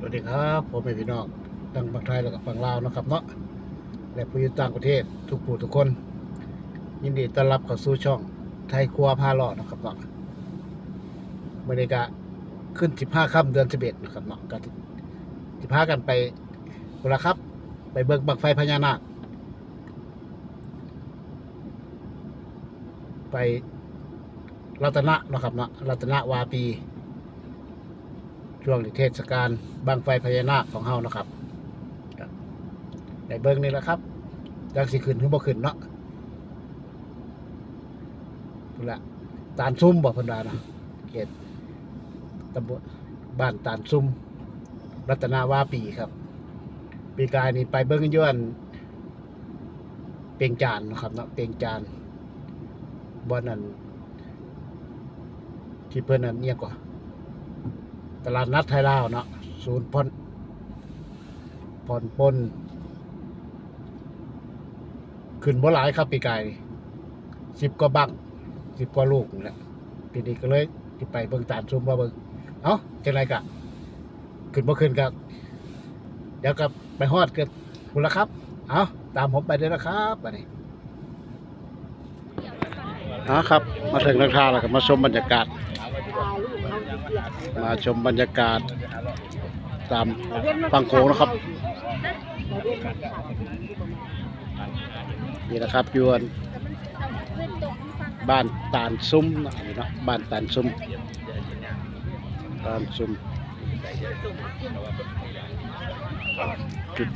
สวัสดีครับผมเป็นพี่น้องทั้งฝั่งไทยและกับฝั่งลาวนะครับเนาะและผู้อยู่ต่างประเทศทุกผู้ทุกคน ยินดีต้อนรับเข้าสู่ช่องไทยครัวพาเลาะนะครับเนาะบรรยากาศขึ้น 15ค่ำเดือน 11 นะครับเนาะก็สิพากันไปบุนละครับ ไปเบิกบังไฟพญานาคไปรัตนะเนาะครับเนาะรัตนวาปี ช่วงเทศกาลบังไฟพญานาคของเฮานะครับครับได้เบิ่งนี่แหละครับจักสิขึ้นหรือบ่ขึ้นเนาะพุ่นละตาลซุ่มบ่เพิ่นว่านะเขตตำบลบ้านตาลซุ่มรัตนาวาปีครับ ปีกายนี่ไปเบิ่งอยู่อันเปียงจานเนาะครับเนาะเปียงจานบ่อนนั้นที่เพิ่นนั้นเนี่ยงกว่าต ลาดนัดไทยลาวเนาะศูนย์ผ่อนผ่อนปนขึ้นบ่หลายครับปีไกายสิบกว่าบังสิบกว่าลูกนี่แหละปีนี้ก็เลยสิไปเบิ่งตาลซุ่มว่าเบิ่งเอ้าจังไรกะ ขึ้นบ่ขึ้นกับเดี๋ยวกับไปฮอดกันคุณละครับ เอาตามผมไปเลยนะครับบัดนี้เอาครับ มาถึงราคาแล้วก็มาชมบรรยากาศ มาชมบรรยากาศตามฝั่งโขงนะครับ นี่นะครับยวนบ้านตาลซุ้มนะนี่เนาะบ้านตาลซุ้มตาลซุ้มจุด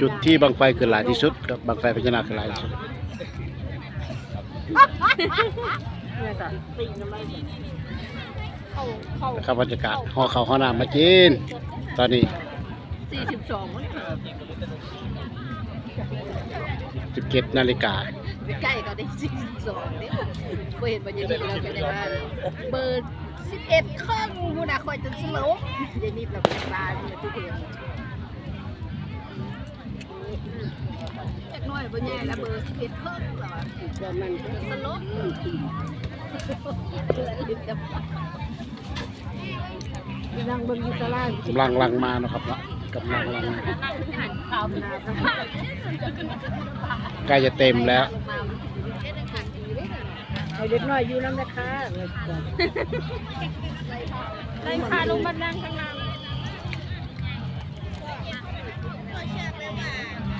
จุดที่บังไฟคือหลายที่สุดครับบังไฟพญานาคคือหลายที่สุด นะครับบรรยากาศห่อเขาวห่อน้ำมากิน ตอนนี้สี่สิบสองมั้ง17นาฬิกาใกล้ก็ได้สี่สิบสองเนี่ยเคยเห็นบรรยากาศเราเป็นยังไงเบอร์สิบเอ็ดครึ่งมูนาคอยจนสลบเดี๋ยวนี้เราเป็นตายเนี่ยทุกเดือน น้อยบนแย่แล้วเบอร์สิบเอ็ดครึ่งเหรอเดี๋ยวมันสลบนั่งบนยูตารางกำลังลังมาเนาะครับเนาะกำลังลังมาข่าวนาใกล้จะเต็มแล้วเอาเด็กน้อยอยู่น้ำนะคะไล่พาลงมานั่งข้างล่าง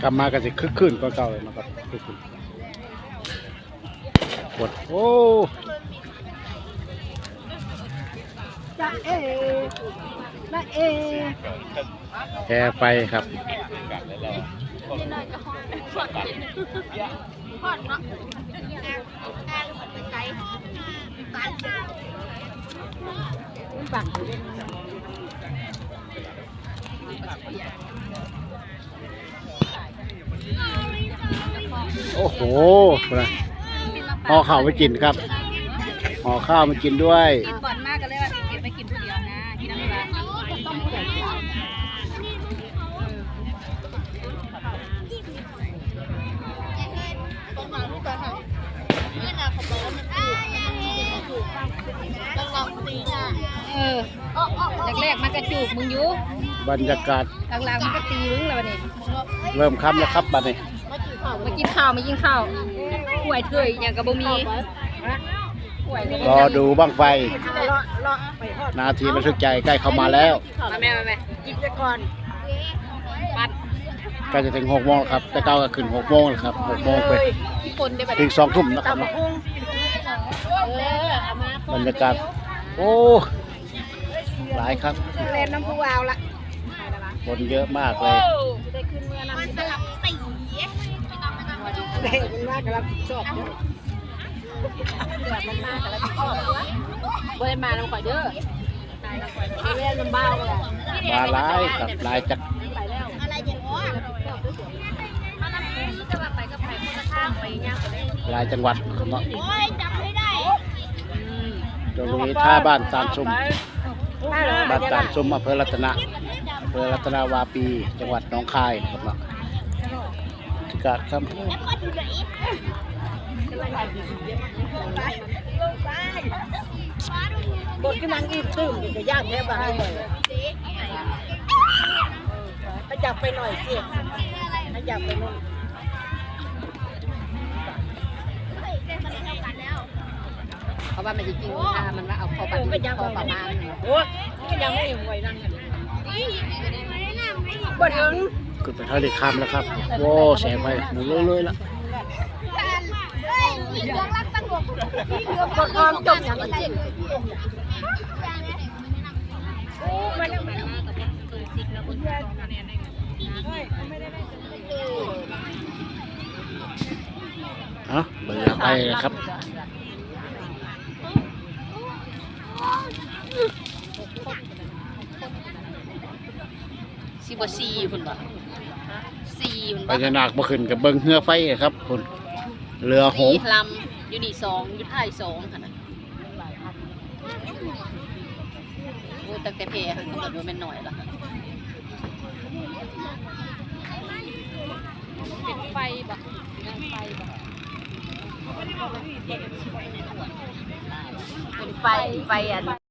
กลับมาก็สิคึกคืนก็เก่าเลยนะครับคึกคืนกดโอ้จ้าเอละเอแพรไฟครับนี่น้อยก็ฮอดฮอดฮอดเนาะแอร์มันไปไกลปันปัน โอ้โหนะห่อข้าวไปกินครับห่อข้าวมากินด้วยก่อนมากก็เลยว่าเก็บไปกินผู้เดียวนะกินน้ำปลาต้องเก็บต้องมาลูกกันค่ะนี่นะเขาบอกว่ามันถูกต้องลองตีนะเออแรกๆมันกระจูกมึงอยู่บรรยากาศหลังๆมันก็ตีมึงแล้วนี่เริ่มค่ำแล้วครับบัดนี้ มากินข้าวมากินข้าวป่วยเถยอย่างกับบ่มีป่วยก็รอดูบ้างไฟ นาทีระทึกใจใกล้เข้ามาแล้ว มาแม่มาแม่กินไปก่อนปัดใกล้จะถึงหกโมงแล้วครับ แต่เก้าก็ขึ้นหกโมงแล้วครับหกโมงไปคนได้แบบถึงสองทุ่มนะครับเออเอามาบรรยากาศโอ้หลายครับ เล่นน้ำผู้วาวละคนเยอะมากเลยได้ขึ้นเมื่อนั้นมันสลับ สีเด็กมันมากกำลังชอบเด้อเดือดมันมากกำลังชอบตัวบ่ได้มาน้ำข่อยเด้อเล่นน้ำเบาเลยมาหลายครับหลายจักไปแล้วอะไรอย่างวะมาลำพูจะมาไปกับไผ่คนละข้างไปย่างไปเลยหลายจังหวัดเนาะโอ้ยจำไม่ได้ตรงนี้ท่าบ้านตาลซุมบ้านตาลซุมอำเภอรัตนะอำเภอรัตนาวาปี จังหวัดหนองคายครับเนาะ ที่กาดครับบทที่มันอีกตื่นก็ย่างแค่บ้านเลยให้จับไปหน่อยสิให้จับไปนู่นเพราะว่ามันจริงๆถ้ามันว่าเอาเข้าไปเข้าประมาณโอ้ยยังไม่หว้นั่งกันบ่ถึง ขึ้นไปทะเลข้ามแล้วครับโว้แสงไปหมุนเลยๆละกดออมจบอย่างจริงเอาเบื่อไปนะครับซีบ่ซีพุ่นบ่ ซีมันไปบ่จะนักบ่ขึ้นกับเบิ่งเรือไฟครับคุณเรือหงสี่ลำอยู่นี่สองอยู่ท้ายสองค่ะนะโอ้ตั้งแต่เพค่ะกำหนดว่าเป็นหน่อยละค่ะเป็นไฟบ่งานไฟบ่เป็นไฟไฟอัน